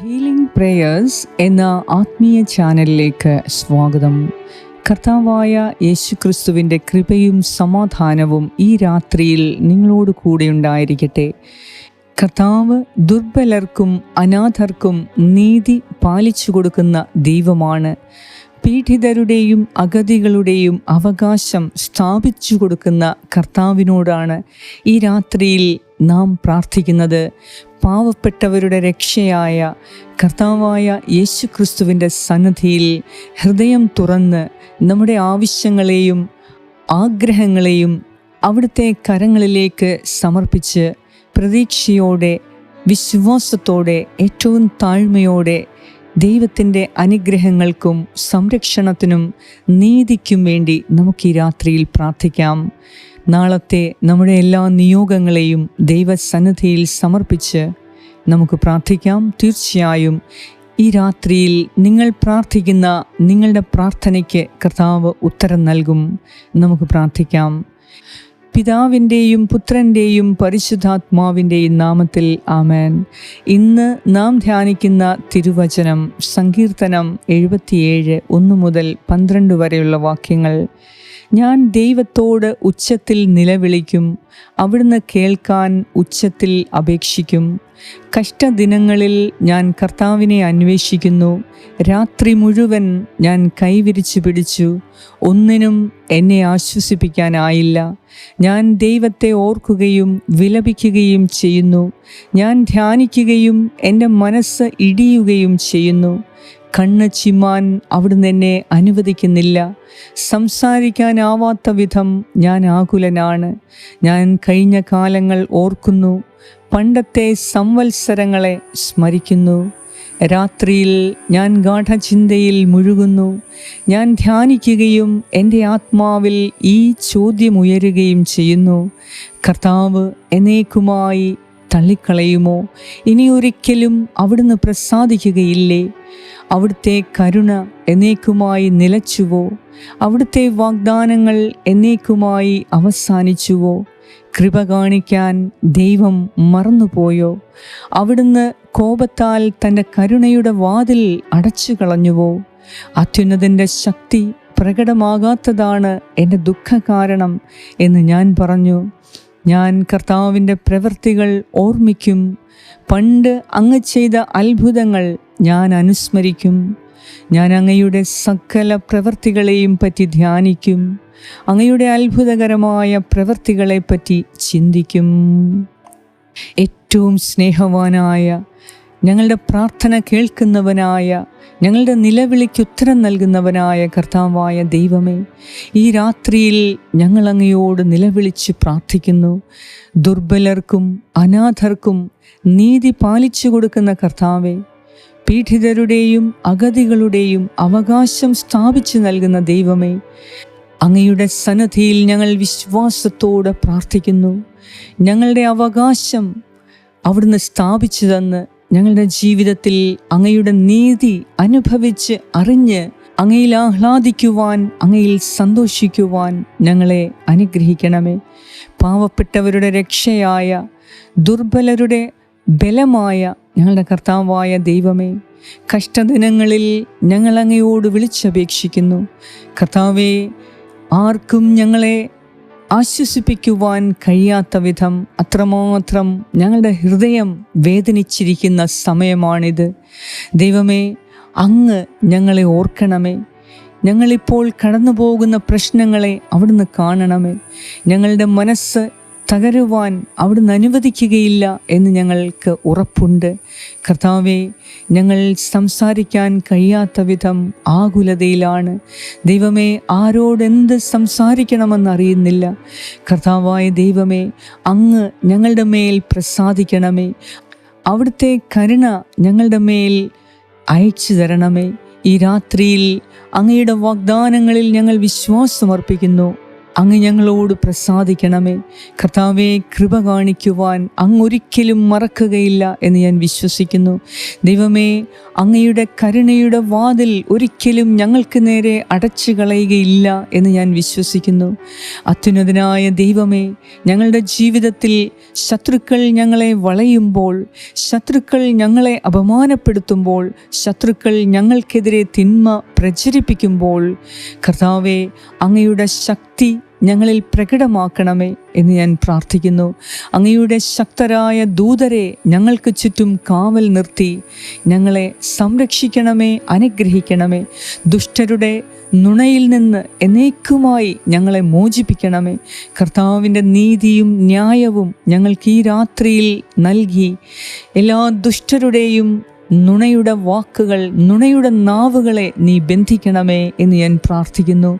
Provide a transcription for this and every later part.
Healing prayers എന്ന ആത്മീയ ചാനലിലേക്ക് സ്വാഗതം. കർത്താവായ യേശു ക്രിസ്തുവിന്റെ കൃപയും സമാധാനവും ഈ രാത്രിയിൽ നിങ്ങളോട് കൂടെ ഉണ്ടായിരിക്കട്ടെ. കർത്താവ് ദുർബലർക്കും അനാഥർക്കും നീതി പാലിച്ചു കൊടുക്കുന്ന ദൈവമാണ്. പീഡിതരുടെയും അഗതികളുടെയും അവകാശം സ്ഥാപിച്ചു കൊടുക്കുന്ന കർത്താവിനോടാണ് ഈ രാത്രിയിൽ നാം പ്രാർത്ഥിക്കുന്നത് പാവപ്പെട്ടവരുടെ രക്ഷയായ കർത്താവായ യേശു ക്രിസ്തുവിന്റെ സന്നദ്ധിയിൽ ഹൃദയം തുറന്ന് നമ്മുടെ ആവശ്യങ്ങളെയും ആഗ്രഹങ്ങളെയും അവിടുത്തെ കരങ്ങളിലേക്ക് സമർപ്പിച്ച് പ്രതീക്ഷയോടെ വിശ്വാസത്തോടെ ഏറ്റവും താഴ്മയോടെ ദൈവത്തിന്റെ അനുഗ്രഹങ്ങൾക്കും സംരക്ഷണത്തിനും നീതിക്കും വേണ്ടി നമുക്ക് ഈ രാത്രിയിൽ പ്രാർത്ഥിക്കാം. നാളത്തെ നമ്മുടെ എല്ലാ നിയോഗങ്ങളെയും ദൈവസന്നിധിയിൽ സമർപ്പിച്ച് നമുക്ക് പ്രാർത്ഥിക്കാം. തീർച്ചയായും ഈ രാത്രിയിൽ നിങ്ങൾ പ്രാർത്ഥിക്കുന്ന നിങ്ങളുടെ പ്രാർത്ഥനയ്ക്ക് കർത്താവ് ഉത്തരം നൽകും. നമുക്ക് പ്രാർത്ഥിക്കാം. പിതാവിന്റെയും പുത്രന്റെയും പരിശുദ്ധാത്മാവിന്റെയും നാമത്തിൽ ആമേൻ. ഇന്ന് നാം ധ്യാനിക്കുന്ന തിരുവചനം സങ്കീർത്തനം എഴുപത്തിയേഴ് ഒന്ന് മുതൽ പന്ത്രണ്ട് വരെയുള്ള വാക്യങ്ങൾ. ഞാൻ ദൈവത്തോട് ഉച്ചത്തിൽ നിലവിളിക്കും അവിടുന്ന് കേൾക്കാൻ ഉച്ചത്തിൽ അപേക്ഷിക്കും. കഷ്ടദിനങ്ങളിൽ ഞാൻ കർത്താവിനെ അന്വേഷിക്കുന്നു രാത്രി മുഴുവൻ ഞാൻ കൈവിരിച്ചു പിടിച്ചു ഒന്നിനും എന്നെ ആശ്വസിപ്പിക്കാനായില്ല. ഞാൻ ദൈവത്തെ ഓർക്കുകയും വിലപിക്കുകയും ചെയ്യുന്നു ഞാൻ ധ്യാനിക്കുകയും എന്റെ മനസ്സ് ഇടിയുകയും ചെയ്യുന്നു. കണ്ണ് ചിമാൻ അവിടുന്ന് എന്നെ അനുവദിക്കുന്നില്ല. സംസാരിക്കാനാവാത്ത വിധം ഞാൻ ആകുലനാണ്. ഞാൻ കഴിഞ്ഞ കാലങ്ങൾ ഓർക്കുന്നു. പണ്ടത്തെ സംവത്സരങ്ങളെ സ്മരിക്കുന്നു. രാത്രിയിൽ ഞാൻ ഗാഠചിന്തയിൽ മുഴുകുന്നു. ഞാൻ ധ്യാനിക്കുകയും എന്റെ ആത്മാവിൽ ഈ ചോദ്യമുയരുകയും ചെയ്യുന്നു. കർത്താവ് എന്നേക്കുമായി തള്ളിക്കളയുമോ? ഇനി ഒരിക്കലും അവിടുന്ന് പ്രസാദിക്കുകയില്ലേ? അവിടുത്തെ കരുണ എന്നേക്കുമായി നിലച്ചുവോ? അവിടുത്തെ വാഗ്ദാനങ്ങൾ എന്നേക്കുമായി അവസാനിച്ചുവോ? കൃപ കാണിക്കാൻ ദൈവം മറന്നുപോയോ? അവിടുന്ന് കോപത്താൽ തന്റെ കരുണയുടെ വാതിൽ അടച്ചു കളഞ്ഞുവോ അത്യുന്നതിന്റെ ശക്തി പ്രകടമാകാത്തതാണ് എന്റെ ദുഃഖകാരണം എന്ന് ഞാൻ പറഞ്ഞു. ഞാൻ കർത്താവിന്റെ പ്രവൃത്തികൾ ഓർമ്മിക്കും. പണ്ട് അങ്ങ് ചെയ്ത അത്ഭുതങ്ങൾ ഞാൻ അനുസ്മരിക്കും. ഞാൻ അങ്ങയുടെ സകല പ്രവൃത്തികളെയും പറ്റി ധ്യാനിക്കും. അങ്ങയുടെ അത്ഭുതകരമായ പ്രവൃത്തികളെപ്പറ്റി ചിന്തിക്കും. ഏറ്റവും സ്നേഹവാനായ ഞങ്ങളുടെ പ്രാർത്ഥന കേൾക്കുന്നവനായ ഞങ്ങളുടെ നിലവിളിക്ക് ഉത്തരം നൽകുന്നവനായ കർത്താവായ ദൈവമേ ഈ രാത്രിയിൽ ഞങ്ങൾ അങ്ങയോട് നിലവിളിച്ച് പ്രാർത്ഥിക്കുന്നു. ദുർബലർക്കും അനാഥർക്കും നീതി പാലിച്ചു കൊടുക്കുന്ന കർത്താവെ പീഡിതരുടെയും അഗതികളുടെയും അവകാശം സ്ഥാപിച്ചു നൽകുന്ന ദൈവമേ അങ്ങയുടെ സന്നദ്ധിയിൽ ഞങ്ങൾ വിശ്വാസത്തോടെ പ്രാർത്ഥിക്കുന്നു. ഞങ്ങളുടെ അവകാശം അവിടുന്ന് സ്ഥാപിച്ചു തന്ന് ഞങ്ങളുടെ ജീവിതത്തിൽ അങ്ങയുടെ നീതി അനുഭവിച്ച് അറിഞ്ഞ് അങ്ങയിൽ ആഹ്ലാദിക്കുവാൻ അങ്ങയിൽ സന്തോഷിക്കുവാൻ ഞങ്ങളെ അനുഗ്രഹിക്കണമേ. പാവപ്പെട്ടവരുടെ രക്ഷയായ ദുർബലരുടെ ബലമായ ഞങ്ങളുടെ കർത്താവായ ദൈവമേ കഷ്ടദിനങ്ങളിൽ ഞങ്ങൾ അങ്ങയോട് വിളിച്ചപേക്ഷിക്കുന്നു. കർത്താവേ ആർക്കും ഞങ്ങളെ ആശ്വസിപ്പിക്കുവാൻ കഴിയാത്ത വിധം അത്രമാത്രം ഞങ്ങളുടെ ഹൃദയം വേദനിച്ചിരിക്കുന്ന സമയമാണിത്. ദൈവമേ അങ്ങ് ഞങ്ങളെ ഓർക്കണമേ. ഞങ്ങളിപ്പോൾ കടന്നു പോകുന്ന പ്രശ്നങ്ങളെ അവിടുന്ന് കാണണമേ. ഞങ്ങളുടെ മനസ്സ് തകരുവാൻ അവിടുന്ന് അനുവദിക്കുകയില്ല എന്ന് ഞങ്ങൾക്ക് ഉറപ്പുണ്ട്. കർത്താവെ ഞങ്ങൾ സംസാരിക്കാൻ കഴിയാത്ത വിധം ആകുലതയിലാണ്. ദൈവമേ ആരോടെന്ത് സംസാരിക്കണമെന്നറിയുന്നില്ല കർത്താവായ ദൈവമേ അങ്ങ് ഞങ്ങളുടെ മേൽ പ്രസാദിക്കണമേ. അവിടുത്തെ കരുണ ഞങ്ങളുടെ മേൽ അയച്ചു തരണമേ. ഈ രാത്രിയിൽ അങ്ങയുടെ വാഗ്ദാനങ്ങളിൽ ഞങ്ങൾ വിശ്വാസമർപ്പിക്കുന്നു. അങ്ങ് ഞങ്ങളോട് പ്രസാദിക്കണമേ. കർത്താവെ കൃപ കാണിക്കുവാൻ അങ്ങൊരിക്കലും മറക്കുകയില്ല എന്ന് ഞാൻ വിശ്വസിക്കുന്നു. ദൈവമേ അങ്ങയുടെ കരുണയുടെ വാതിൽ ഒരിക്കലും ഞങ്ങൾക്ക് നേരെ അടച്ചു കളയുകയില്ല എന്ന് ഞാൻ വിശ്വസിക്കുന്നു. അത്യുന്നതനായ ദൈവമേ ഞങ്ങളുടെ ജീവിതത്തിൽ ശത്രുക്കൾ ഞങ്ങളെ വളയുമ്പോൾ ശത്രുക്കൾ ഞങ്ങളെ അപമാനപ്പെടുത്തുമ്പോൾ ശത്രുക്കൾ ഞങ്ങൾക്കെതിരെ തിന്മ പ്രചരിപ്പിക്കുമ്പോൾ കർത്താവെ അങ്ങയുടെ ശക്തി ഞങ്ങളിൽ പ്രകടമാക്കണമേ എന്ന് ഞാൻ പ്രാർത്ഥിക്കുന്നു. അങ്ങയുടെ ശക്തരായ ദൂതരെ ഞങ്ങൾക്ക് ചുറ്റും കാവൽ നിർത്തി ഞങ്ങളെ സംരക്ഷിക്കണമേ അനുഗ്രഹിക്കണമേ. ദുഷ്ടരുടെ നുണയിൽ നിന്ന് എന്നേക്കുമായി ഞങ്ങളെ മോചിപ്പിക്കണമേ. കർത്താവിന്റെ നീതിയും ന്യായവും ഞങ്ങൾക്ക് ഈ രാത്രിയിൽ നൽകി. എല്ലാ ദുഷ്ടരുടെയും നുണയുടെ വാക്കുകൾ നുണയുടെ നാവുകളെ നീ ബന്ധിക്കണമേ എന്ന് ഞാൻ പ്രാർത്ഥിക്കുന്നു.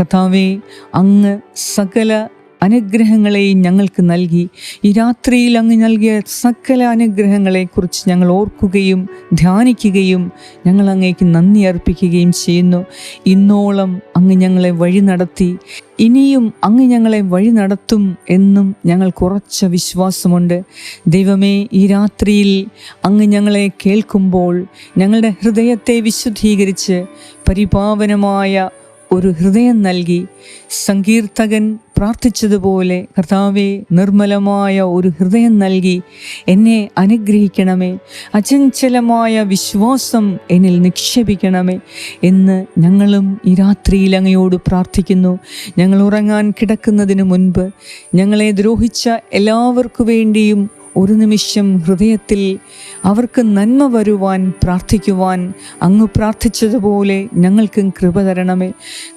കഥാവേ അങ്ങ് സകല അനുഗ്രഹങ്ങളെയും ഞങ്ങൾക്ക് നൽകി. ഈ രാത്രിയിൽ അങ്ങ് നൽകിയ സകല അനുഗ്രഹങ്ങളെക്കുറിച്ച് ഞങ്ങൾ ഓർക്കുകയും ധ്യാനിക്കുകയും ഞങ്ങൾ അങ്ങേക്ക് നന്ദി അർപ്പിക്കുകയും ചെയ്യുന്നു. ഇന്നോളം അങ്ങ് ഞങ്ങളെ വഴി നടത്തി. ഇനിയും അങ്ങ് ഞങ്ങളെ വഴി നടത്തും എന്നും ഞങ്ങൾ കുറച്ച വിശ്വാസമുണ്ട്. ദൈവമേ ഈ രാത്രിയിൽ അങ്ങ് ഞങ്ങളെ കേൾക്കുമ്പോൾ ഞങ്ങളുടെ ഹൃദയത്തെ വിശുദ്ധീകരിച്ച് പരിപാവനമായ ഒരു ഹൃദയം നൽകി സങ്കീർത്തകൻ പ്രാർത്ഥിച്ചതുപോലെ കർത്താവെ നിർമ്മലമായ ഒരു ഹൃദയം നൽകി എന്നെ അനുഗ്രഹിക്കണമേ. അചഞ്ചലമായ വിശ്വാസം എന്നിൽ നിക്ഷേപിക്കണമേ എന്ന് ഞങ്ങളും ഈ രാത്രിയിൽ അങ്ങയോട് പ്രാർത്ഥിക്കുന്നു. ഞങ്ങൾ ഉറങ്ങാൻ കിടക്കുന്നതിന് മുൻപ് ഞങ്ങളെ ദ്രോഹിച്ച എല്ലാവർക്കു വേണ്ടിയും ഒരു നിമിഷം ഹൃദയത്തിൽ അവർക്ക് നന്മ വരുവാൻ പ്രാർത്ഥിക്കുവാൻ അങ്ങ് പ്രാർത്ഥിച്ചതുപോലെ ഞങ്ങൾക്കും കൃപ തരണമേ.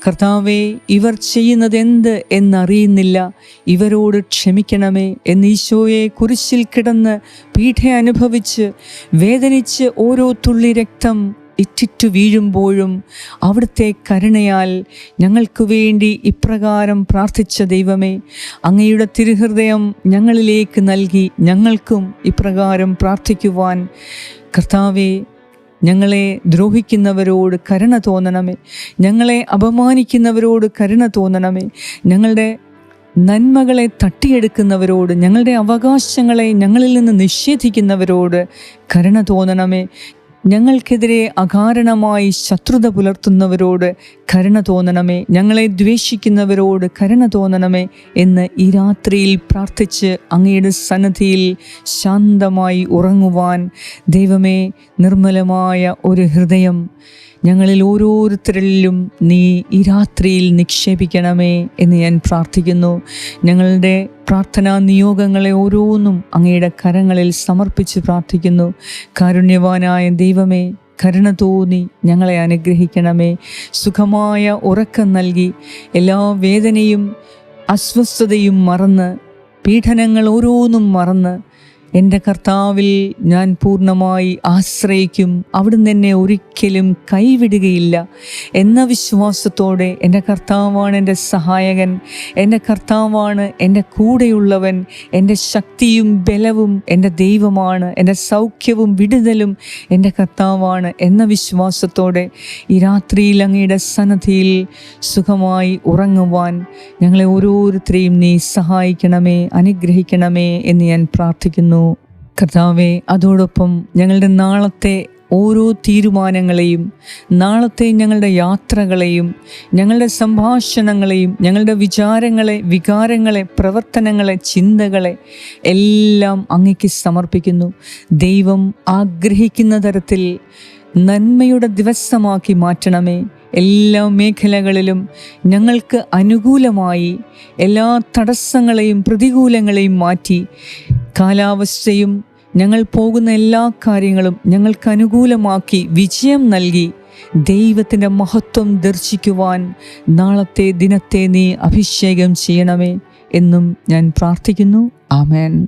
കർത്താവെ ഇവർ ചെയ്യുന്നത് എന്ത് എന്നറിയുന്നില്ല. ഇവരോട് ക്ഷമിക്കണമേ എന്ന് ഈശോയെ കുരിശിൽ കിടന്ന് പീഠ അനുഭവിച്ച് വേദനിച്ച് ഓരോ തുള്ളി രക്തം ഇറ്റിറ്റു വീഴുമ്പോഴും അവിടുത്തെ കരുണയാൽ ഞങ്ങൾക്ക് വേണ്ടി ഇപ്രകാരം പ്രാർത്ഥിച്ച ദൈവമേ അങ്ങയുടെ തിരുഹൃദയം ഞങ്ങളിലേക്ക് നൽകി ഞങ്ങൾക്കും ഇപ്രകാരം പ്രാർത്ഥിക്കുവാൻ. കർത്താവെ ഞങ്ങളെ ദ്രോഹിക്കുന്നവരോട് കരുണ തോന്നണമേ ഞങ്ങളെ അപമാനിക്കുന്നവരോട് കരുണ തോന്നണമേ ഞങ്ങളുടെ നന്മകളെ തട്ടിയെടുക്കുന്നവരോട് ഞങ്ങളുടെ അവകാശങ്ങളെ ഞങ്ങളിൽ നിന്ന് നിഷേധിക്കുന്നവരോട് കരുണ തോന്നണമേ ഞങ്ങൾക്കെതിരെ അകാരണമായി ശത്രുത പുലർത്തുന്നവരോട് കരുണ തോന്നണമേ. ഞങ്ങളെ ദ്വേഷിക്കുന്നവരോട് കരുണ തോന്നണമേ എന്ന് ഈ രാത്രിയിൽ പ്രാർത്ഥിച്ച് അങ്ങയുടെ സന്നദ്ധിയിൽ ശാന്തമായി ഉറങ്ങുവാൻ ദൈവമേ നിർമ്മലമായ ഒരു ഹൃദയം ഞങ്ങളിൽ ഓരോരുത്തരിലും നീ ഈ രാത്രിയിൽ നിക്ഷേപിക്കണമേ എന്ന് ഞാൻ പ്രാർത്ഥിക്കുന്നു. ഞങ്ങളുടെ പ്രാർത്ഥനാ നിയോഗങ്ങളെ ഓരോന്നും അങ്ങയുടെ കരങ്ങളിൽ സമർപ്പിച്ച് പ്രാർത്ഥിക്കുന്നു. കാരുണ്യവാനായ ദൈവമേ കരുണ തോന്നി ഞങ്ങളെ അനുഗ്രഹിക്കണമേ. സുഖമായ ഉറക്കം നൽകി എല്ലാ വേദനയും അസ്വസ്ഥതയും മറന്ന് പീഡനങ്ങൾ ഓരോന്നും മറന്ന് എന്റെ കർത്താവിൽ ഞാൻ പൂർണമായി ആശ്രയിക്കും അവിടുന്ന് എന്നെ ഒരിക്കലും കൈവിടുകയില്ല എന്ന വിശ്വാസത്തോടെ എന്റെ കർത്താവാണ് എന്റെ സഹായകൻ എന്റെ കർത്താവാണ് എന്റെ കൂടെയുള്ളവൻ എന്റെ ശക്തിയും ബലവും എന്റെ ദൈവമാണ് എന്റെ സൗഖ്യവും വിടുതലും എന്റെ കർത്താവാണ് എന്ന വിശ്വാസത്തോടെ ഈ രാത്രിയിൽ അങ്ങയുടെ സന്നദ്ധിയിൽ സുഖമായി ഉറങ്ങുവാൻ ഞങ്ങളെ ഓരോരുത്തരെയും നീ സഹായിക്കണമേ അനുഗ്രഹിക്കണമേ എന്ന് ഞാൻ പ്രാർത്ഥിക്കുന്നു. കർത്താവെ അതോടൊപ്പം ഞങ്ങളുടെ നാളത്തെ ഓരോ തീരുമാനങ്ങളെയും നാളത്തെ ഞങ്ങളുടെ യാത്രകളെയും ഞങ്ങളുടെ സംഭാഷണങ്ങളെയും ഞങ്ങളുടെ വിചാരങ്ങളെ വികാരങ്ങളെ പ്രവർത്തനങ്ങളെ ചിന്തകളെ എല്ലാം അങ്ങയ്ക്ക് സമർപ്പിക്കുന്നു. ദൈവം ആഗ്രഹിക്കുന്ന തരത്തിൽ നന്മയുടെ ദിവസമാക്കി മാറ്റണമേ. എല്ലാ മേഖലകളിലും ഞങ്ങൾക്ക് അനുകൂലമായി എല്ലാ തടസ്സങ്ങളെയും പ്രതികൂലങ്ങളെയും മാറ്റി കാലാവസ്ഥയും ഞങ്ങൾ പോകുന്ന എല്ലാ കാര്യങ്ങളും ഞങ്ങൾക്ക് അനുകൂലമാക്കി വിജയം നൽകി ദൈവത്തിന്റെ മഹത്വം ദർശിക്കുവാൻ നാളത്തെ ദിനത്തെ നീ അഭിഷേകം ചെയ്യണമേ എന്നും ഞാൻ പ്രാർത്ഥിക്കുന്നു. ആമേൻ.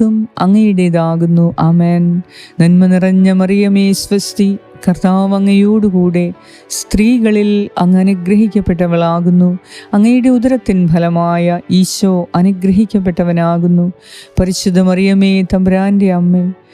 അങ്ങയുടേതാകുന്നു. ആമേൻ. നന്മ നിറഞ്ഞ മറിയമേ സ്വസ്തി. കർത്താവ് അങ്ങയോടുകൂടെ സ്ത്രീകളിൽ അങ്ങ് അനുഗ്രഹിക്കപ്പെട്ടവളാകുന്നു. അങ്ങയുടെ ഉദരത്തിൻ ഫലമായ ഈശോ അനുഗ്രഹിക്കപ്പെട്ടവനാകുന്നു. പരിശുദ്ധ മറിയമേ തമ്പുരാന്റെ അമ്മ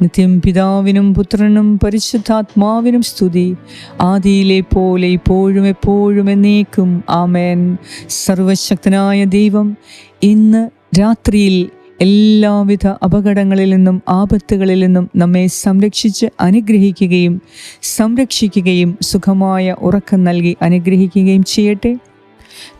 നിത്യം പിതാവിനും പുത്രനും പരിശുദ്ധാത്മാവിനും സ്തുതി. ആദിയിലെ പോലെ ഇപ്പോഴും എപ്പോഴും എന്നേക്കും. ആമേൻ. സർവശക്തനായ ദൈവം ഇന്ന് രാത്രിയിൽ എല്ലാവിധ അപകടങ്ങളിൽ നിന്നും ആപത്തുകളിൽ നിന്നും നമ്മെ സംരക്ഷിച്ച് അനുഗ്രഹിക്കുകയും സംരക്ഷിക്കുകയും സുഖമായ ഉറക്കം നൽകി അനുഗ്രഹിക്കുകയും ചെയ്യട്ടെ.